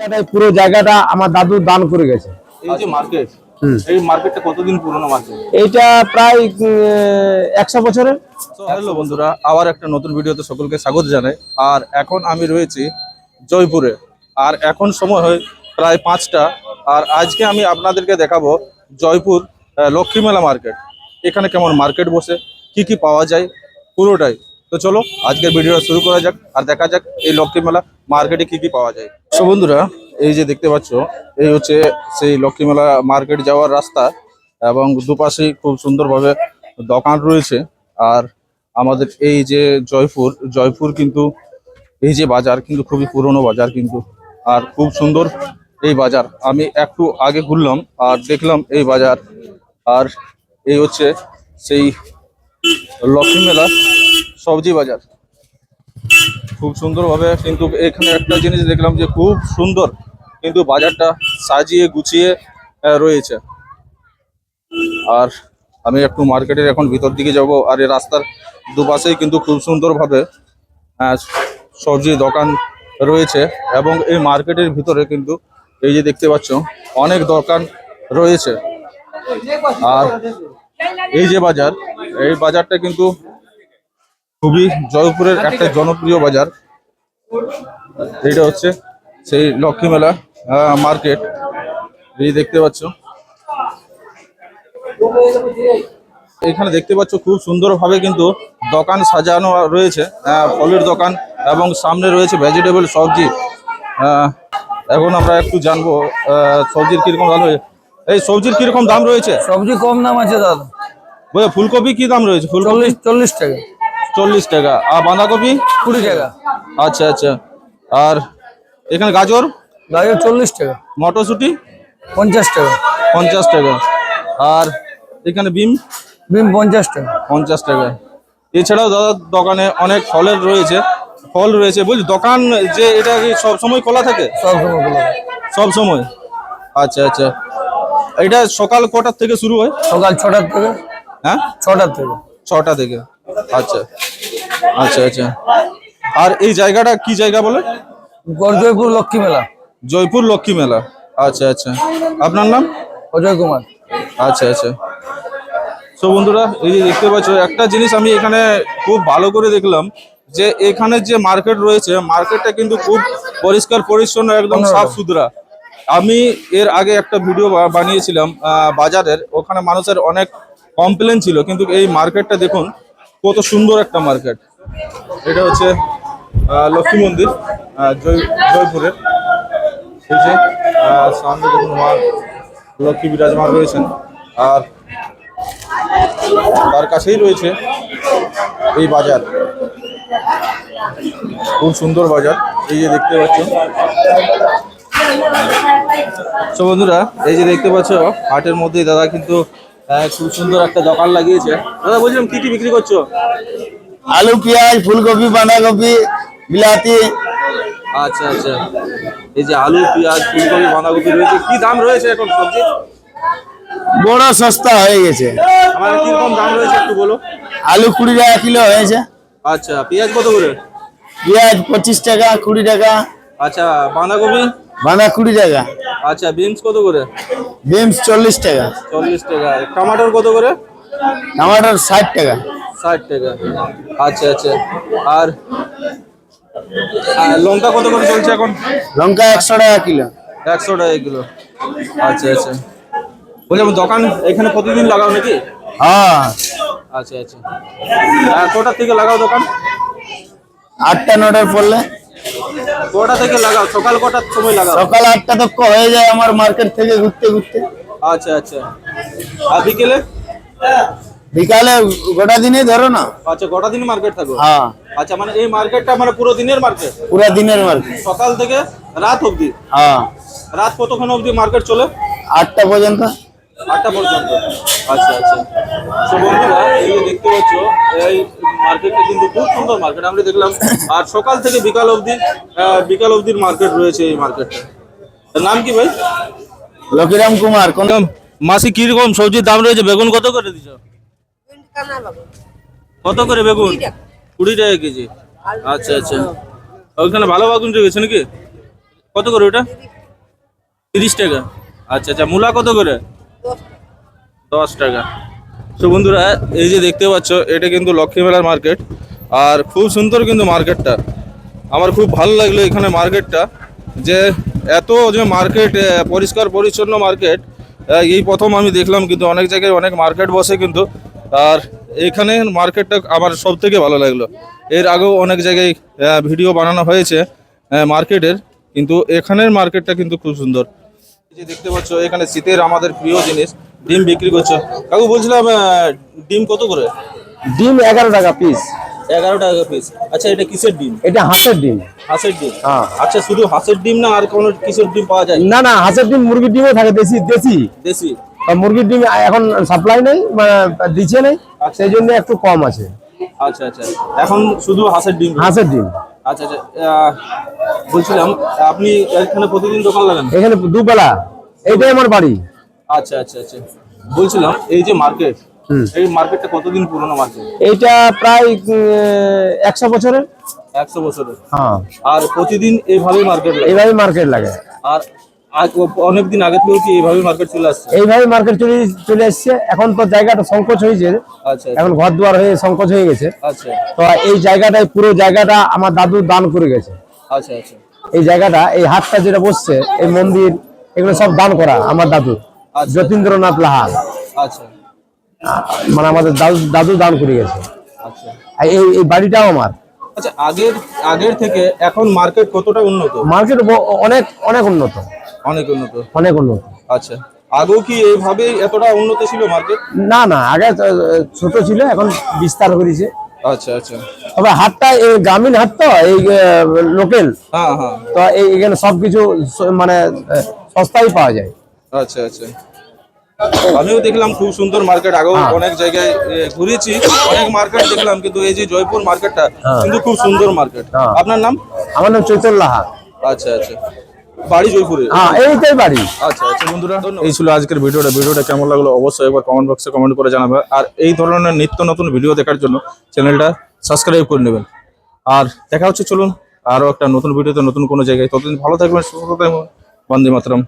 জায়গাটায় পুরো জায়গাটা আমার দাদু দান করে গেছে। এই যে মার্কেট। এই মার্কেটটা কতদিন পুরনো মার্কেট এইটা প্রায় একশো বছরের। হ্যালো বন্ধুরা আবার একটা নতুন ভিডিওতে সকলকে স্বাগত জানাই। আর এখন আমি রয়েছি জয়পুরে। আর এখন সময় হয় প্রায় পাঁচটা। আর আজকে আমি আপনাদেরকে দেখাবো জয়পুর লক্ষ্মী মেলা মার্কেট এখানে কেমন মার্কেট বসে কি কি পাওয়া যায় পুরোটাই। তো চলো, আজকের ভিডিওটা শুরু করা যাক আর দেখা যাক এই লক্ষ্মী মেলা মার্কেটে কি কি পাওয়া যায়। তো বন্ধুরা, এই যে দেখতে পাচ্ছ, এই হচ্ছে সেই লক্ষ্মী মেলা মার্কেট যাওয়ার রাস্তা এবং দুপাশেই খুব সুন্দরভাবে দোকান রয়েছে। আর আমাদের এই যে জয়পুর জয়পুর কিন্তু এই যে বাজার কিন্তু খুবই পুরনো বাজার কিন্তু। আর খুব সুন্দর এই বাজার। আমি একটু আগে ঘুরলাম আর দেখলাম এই বাজার। আর এই হচ্ছে সেই লক্ষ্মী মেলা। সবজি বাজার। খুব সুন্দরভাবে কিন্তু এখানে একটা জিনিস দেখলাম যে খুব সুন্দর কিন্তু বাজারটা সাজিয়ে গুছিয়ে রয়েছে। আর আমি একটু মার্কেটের এখন ভিতর দিকে যাব আর এই রাস্তার দুপাশেই কিন্তু খুব সুন্দরভাবে আহ, সবজির দোকান রয়েছে এবং এই মার্কেটের ভিতরে কিন্তু এই যে দেখতে পাচ্ছ অনেক দোকান রয়েছে। আর এই যে বাজার এই বাজারটা কিন্তু খুবই জয়পুরের একটা জনপ্রিয় বাজার। এইটা হচ্ছে সেই লক্ষ্মী মেলা মার্কেট। এই দেখতে পাচ্ছ। এখানে দেখতে পাচ্ছ খুব সুন্দরভাবে কিন্তু দোকান সাজানো রয়েছে ফলের দোকান এবং সামনে রয়েছে ভেজিটেবল সবজি। এখন আমরা একটু জানব আহ, সবজির কীরকম দাম রয়েছে। এই সবজির কীরকম দাম রয়েছে? সবজি কম দাম আছে দাদা। বলে ফুলকপি কি দাম রয়েছে? ফুলকপি? চল্লিশ টাকা। চল্লিশ টাকা। আর বাঁধাকপি? কুড়ি টাকা। আচ্ছা আচ্ছা। আর এখানে গাজর? গাজর চল্লিশ টাকা। মটরশুঁটি? পঞ্চাশ টাকা। পঞ্চাশ টাকা। আর এখানে বিম? বিম পঞ্চাশ টাকা। পঞ্চাশ টাকা। এছাড়াও দাদার দোকানে অনেক ফলের রয়েছে। ফল রয়েছে। বলছি দোকান যে এটা কি সব সময় খোলা থাকে? সব সময় খোলা থাকে। সব সময়। আচ্ছা আচ্ছা। এটা সকাল কটার থেকে শুরু হয়? সকাল ছটার থেকে। হ্যাঁ? ছটার থেকে। ছটা থেকে। আচ্ছা। আচ্ছা আচ্ছা। আর এই জায়গাটা কি জায়গা বলে? গরজয়পুর লক্ষ্মী মেলা। জয়পুর লক্ষ্মী মেলা। আচ্ছা আচ্ছা। আপনার নাম? অজয় কুমার। আচ্ছা আচ্ছা। তো বন্ধুরা এই যে দেখতে পাচ্ছ একটা জিনিস আমি এখানে খুব ভালো করে দেখলাম যে এখানে যে মার্কেট রয়েছে মার্কেটটা কিন্তু খুব পরিষ্কার পরিচ্ছন্ন একদম সাফ সুতরা আমি এর আগে একটা ভিডিও বানিয়েছিলাম বাজারের। ওখানে মানুষের অনেক কমপ্লেন ছিল কিন্তু এই মার্কেটটা দেখুন কত সুন্দর একটা মার্কেট। এটা হচ্ছে লক্ষ্মী মন্দির জয়পুরের। সামনে দেখুন মা লক্ষ্মী বিরাজমান রয়েছেন। আর তার কাছেই রয়েছে এই বাজার। খুব সুন্দর বাজার, এই যে দেখতে পাচ্ছ বন্ধুরা, এই যে দেখতে পাচ্ছ, হাটের মধ্যেই দাদা কিন্তু খুব সুন্দর একটা দোকান লাগিয়েছে। দাদা বলছিলাম কি কি বিক্রি করছ? আলু পেঁয়াজ ফুলকপি বাঁধাকপি বিলাতি। আচ্ছা আচ্ছা। এই যে আলু পেঁয়াজ ফুলকপি বাঁধাকপি রয়েছে কি দাম রয়েছে এখন সবজি বড় সস্তা হয়ে গেছে। আমার কীরকম দাম রয়েছে একটু বলো। আলু কুড়ি টাকা কিলো হয়েছে। আচ্ছা পেঁয়াজ কত করে? পেঁয়াজ পঁচিশ টাকা কুড়ি টাকা। আচ্ছা বাঁধাকপি? বাঁধা কুড়ি টাকা। আচ্ছা বিনস কত করে? বিনস চল্লিশ টাকা। চল্লিশ টাকা। টমাটোর কত করে? টমাটোর ষাট টাকা। ষাট টাকা। আচ্ছা আচ্ছা। আর আর লঙ্কা কত করে চলছে এখন? লঙ্কা একশো টাকা কিলো। একশো টাকা কিলো। আচ্ছা আচ্ছা। বলছি দোকান এখানে প্রতিদিন লাগাও নাকি? হ্যাঁ। আচ্ছা আচ্ছা। কটার থেকে লাগাও দোকান? আটটা নটার পড়লে। কটা থেকে লাগাও? সকাল কটার সময় লাগাও? সকাল আটটা তক হয়ে যায় আমার মার্কেট থেকে ঘুরতে ঘুরতে। আচ্ছা আচ্ছা। আর বিকেলে? বিকালে গোটা দিনে ধরো না। আচ্ছা কটা দিন মার্কেট থাকো হ্যাঁ। আচ্ছা মানে এই মার্কেটটা মানে পুরো দিনের মার্কেট? পুরা দিনের মার্কেট। সকাল থেকে রাত অবধি? হ্যাঁ। রাত কতক্ষণ অবধি মার্কেট চলে? আটটা পর্যন্ত। আটটা পর্যন্ত। আচ্ছা আচ্ছা। তো বন্ধুরা এই যে দেখতে পাচ্ছ এই মার্কেটটা কিন্তু খুব সুন্দর মার্কেট আমরা দেখলাম। আর সকাল থেকে বিকাল অবধি বিকাল অবধির মার্কেট রয়েছে এই মার্কেটটা। তার নাম কি ভাই? লক্ষীরাম কুমার কোন মাসি কীরকম সবজির দাম রয়েছে? বেগুন কত করে দিছ? কত করে বেগুন? কুড়ি টাকা। কেজি। আচ্ছা আচ্ছা। ওইখানে ভালো বেগুন রয়েছে নাকি? কত করে ওটা? তিরিশ টাকা। আচ্ছা আচ্ছা। মূলা কত করে? দশ টাকা। তো বন্ধুরা, এই যে দেখতে পাচ্ছ, এটা কিন্তু লক্ষ্মী মেলার মার্কেট। আর খুব সুন্দর কিন্তু মার্কেটটা। আমার খুব ভালো লাগল এখানে মার্কেটটা, যে এত যে মার্কেট পরিষ্কার পরিচ্ছন্ন মার্কেট এই প্রথম আমি দেখলাম কিন্তু অনেক জায়গায় অনেক মার্কেট বসে কিন্তু। আর এখানে মার্কেটটা আমার সব থেকে ভালো লাগল। এর আগেও অনেক জায়গায় ভিডিও বানানো হয়েছে মার্কেটের, কিন্তু এখানের মার্কেটটা কিন্তু খুব সুন্দর। যে দেখতে পাচ্ছ, এখানে শীতের আমাদের প্রিয় জিনিস। ডিম বিক্রি করছ। কাকু বলছিলাম ডিম কত করে? ডিম এগারো টাকা পিস এগারো টাকা পিস আচ্ছা এটা কিসের ডিম? এটা হাঁসের ডিম। হাঁসের ডিম? হ্যাঁ। আচ্ছা শুধু হাঁসের ডিম না আর কোনো কিসের ডিম পাওয়া যায়? না না হাঁসের ডিম মুরগির ডিমও থাকে দেশি দেশি। দেশি। মুরগির ডিম এখন সাপ্লাই নেই মানে দিচ্ছে নেই সেই জন্য একটু কম আছে। আচ্ছা আচ্ছা। এখন শুধু হাঁসের ডিম? হাঁসের ডিম। আচ্ছা আচ্ছা। বলছিলাম আপনি এখানে প্রতিদিন দোকান লাগান? এখানে দুবেলা। এইটাই আমার বাড়ি। আচ্ছা আচ্ছা আচ্ছা। বলছিলাম এই যে মার্কেট। এই মার্কেটটা কতদিন পুরনো মার্কেট এইটা প্রায় একশো বছরের। একশো বছরের। হ্যাঁ। আর প্রতিদিন এইভাবেই মার্কেট লাগে? এইভাবে মার্কেট লাগে। আর অনেক দিন আগে থেকেও কি এইভাবে মার্কেট চলে আসছে? এইভাবে মার্কেট চলে চলে এখন তো জায়গাটা সংকোচ হয়েছে। আচ্ছা এখন ঘর দুয়ার হয়ে সংকোচ হয়ে গেছে। আচ্ছা। তো এই জায়গাটায় পুরো জায়গাটা আমার দাদু দান করে গেছে। আচ্ছা আচ্ছা। এই জায়গাটা এই হাটটা যেটা বসছে এই মন্দির এগুলো সব দান করা আমার দাদু আচ্ছা। যতীন্দ্রনাথ লাহার আচ্ছা। মানে আমাদের দাদু দাদু দান করে গেছে। আচ্ছা। এই এই বাড়িটাও আমার। আচ্ছা আগের আগের থেকে এখন মার্কেট কতটা উন্নত? মার্কেট অনেক অনেক উন্নত। অনেক উন্নত। অনেক উন্নত। আচ্ছা। আগেও কি এইভাবে এতটা উন্নত ছিল মার্কেট? না না আগে ছোট ছিল এখন বিস্তার করেছে। আচ্ছা আচ্ছা। তবে হাটটা এই গ্রামীণ হাট তো এই লোকেল। হ্যাঁ হ্যাঁ। তো এই এখানে সবকিছু মানে সস্তায় পাওয়া যায়। আচ্ছা আচ্ছা। আমিও দেখলাম খুব সুন্দর মার্কেট আগেও হ্যাঁ। অনেক জায়গায় ঘুরেছি। অনেক মার্কেট দেখলাম কিন্তু এই যে জয়পুর মার্কেটটা হ্যাঁ। কিন্তু খুব সুন্দর মার্কেট হ্যাঁ। আপনার নাম? আমার নাম চৈতন্য লাহা। আচ্ছা আচ্ছা। বাড়ি জয়পুরে? হ্যাঁ এইটাই বাড়ি। আচ্ছা আচ্ছা। বন্ধুরা এই ছিল আজকের ভিডিওটা। ভিডিওটা কেমন লাগল অবশ্যই একবার কমেন্ট বক্সে কমেন্ট করে জানাবে। আর এই ধরনের নিত্য নতুন ভিডিও দেখার জন্য চ্যানেলটা সাবস্ক্রাইব করে নেবেন। আর দেখা হচ্ছে চলুন আরও একটা নতুন ভিডিওতে নতুন কোনো জায়গায়। ততদিন ভালো থাকবেন সুস্থ থাকবেন। বন্দে মাতরম।